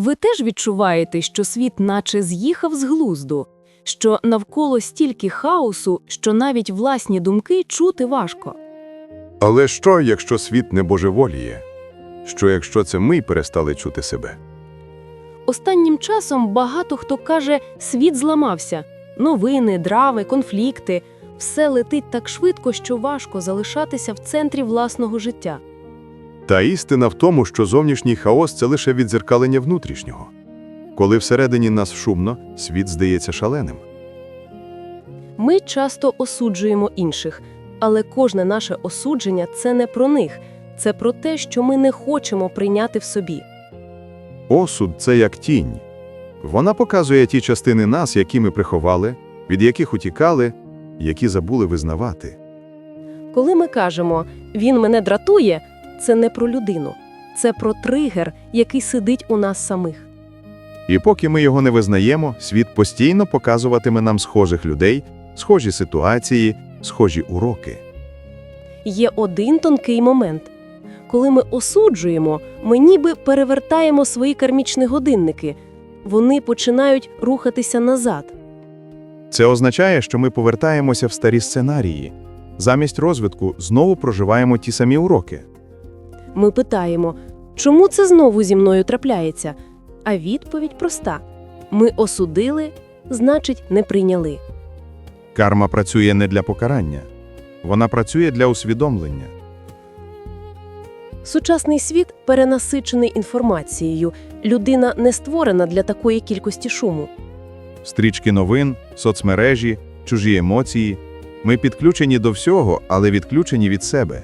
Ви теж відчуваєте, що світ наче з'їхав з глузду, що навколо стільки хаосу, що навіть власні думки чути важко. Але що, якщо світ не божеволіє? Що, якщо це ми перестали чути себе? Останнім часом багато хто каже, світ зламався. Новини, драми, конфлікти – все летить так швидко, що важко залишатися в центрі власного життя. Та істина в тому, що зовнішній хаос це лише відзеркалення внутрішнього. Коли всередині нас шумно, світ здається шаленим. Ми часто осуджуємо інших, але кожне наше осудження – це не про них, це про те, що ми не хочемо прийняти в собі. Осуд це як тінь. Вона показує ті частини нас, які ми приховали, від яких утікали, які забули визнавати. Коли ми кажемо «він мене дратує», це не про людину, це про тригер, який сидить у нас самих. І поки ми його не визнаємо, світ постійно показуватиме нам схожих людей, схожі ситуації, схожі уроки. Є один тонкий момент. Коли ми осуджуємо, ми ніби перевертаємо свої кармічні годинники. Вони починають рухатися назад. Це означає, що ми повертаємося в старі сценарії. Замість розвитку знову проживаємо ті самі уроки. Ми питаємо, чому це знову зі мною трапляється? А відповідь проста: ми осудили, значить, не прийняли. Карма працює не для покарання, вона працює для усвідомлення. Сучасний світ перенасичений інформацією. Людина не створена для такої кількості шуму. Стрічки новин, соцмережі, чужі емоції. Ми підключені до всього, але відключені від себе.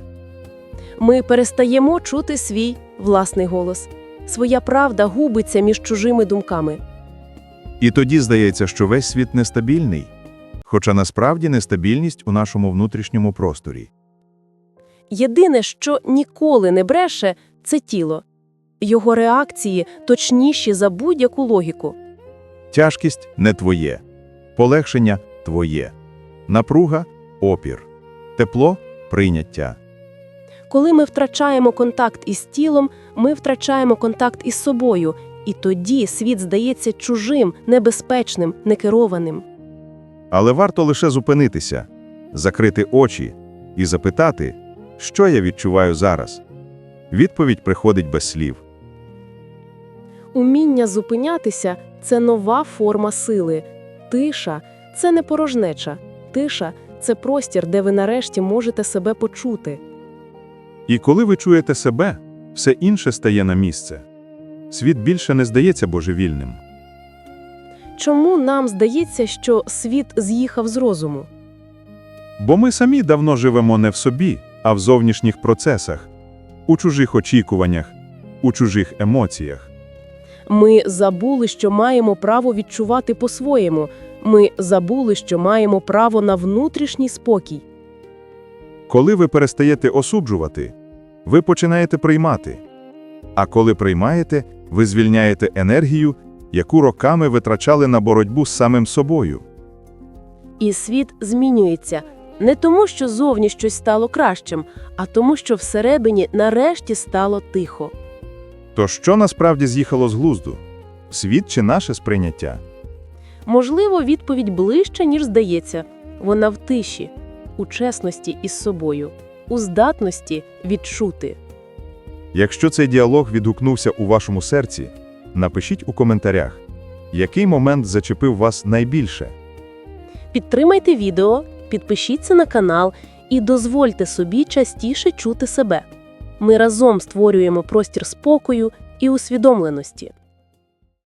Ми перестаємо чути свій власний голос. Своя правда губиться між чужими думками. І тоді здається, що весь світ нестабільний, хоча насправді нестабільність у нашому внутрішньому просторі. Єдине, що ніколи не бреше, це тіло. Його реакції точніші за будь-яку логіку. Тяжкість не твоє, полегшення твоє, напруга опір, тепло прийняття. Коли ми втрачаємо контакт із тілом, ми втрачаємо контакт із собою, і тоді світ здається чужим, небезпечним, некерованим. Але варто лише зупинитися, закрити очі і запитати, що я відчуваю зараз. Відповідь приходить без слів. Уміння зупинятися це нова форма сили. Тиша це не порожнеча. Тиша це простір, де ви нарешті можете себе почути. І коли ви чуєте себе, все інше стає на місце. Світ більше не здається божевільним. Чому нам здається, що світ з'їхав з розуму? Бо ми самі давно живемо не в собі, а в зовнішніх процесах, у чужих очікуваннях, у чужих емоціях. Ми забули, що маємо право відчувати по-своєму. Ми забули, що маємо право на внутрішній спокій. Коли ви перестаєте осуджувати, ви починаєте приймати. А коли приймаєте, ви звільняєте енергію, яку роками витрачали на боротьбу з самим собою. І світ змінюється не тому, що зовні щось стало кращим, а тому, що всередині нарешті стало тихо. То що насправді з'їхало з глузду? Світ чи наше сприйняття? Можливо, відповідь ближча, ніж здається. Вона в тиші, у чесності із собою, у здатності відчути. Якщо цей діалог відгукнувся у вашому серці, напишіть у коментарях, який момент зачепив вас найбільше. Підтримайте відео, підпишіться на канал і дозвольте собі частіше чути себе. Ми разом створюємо простір спокою і усвідомленості.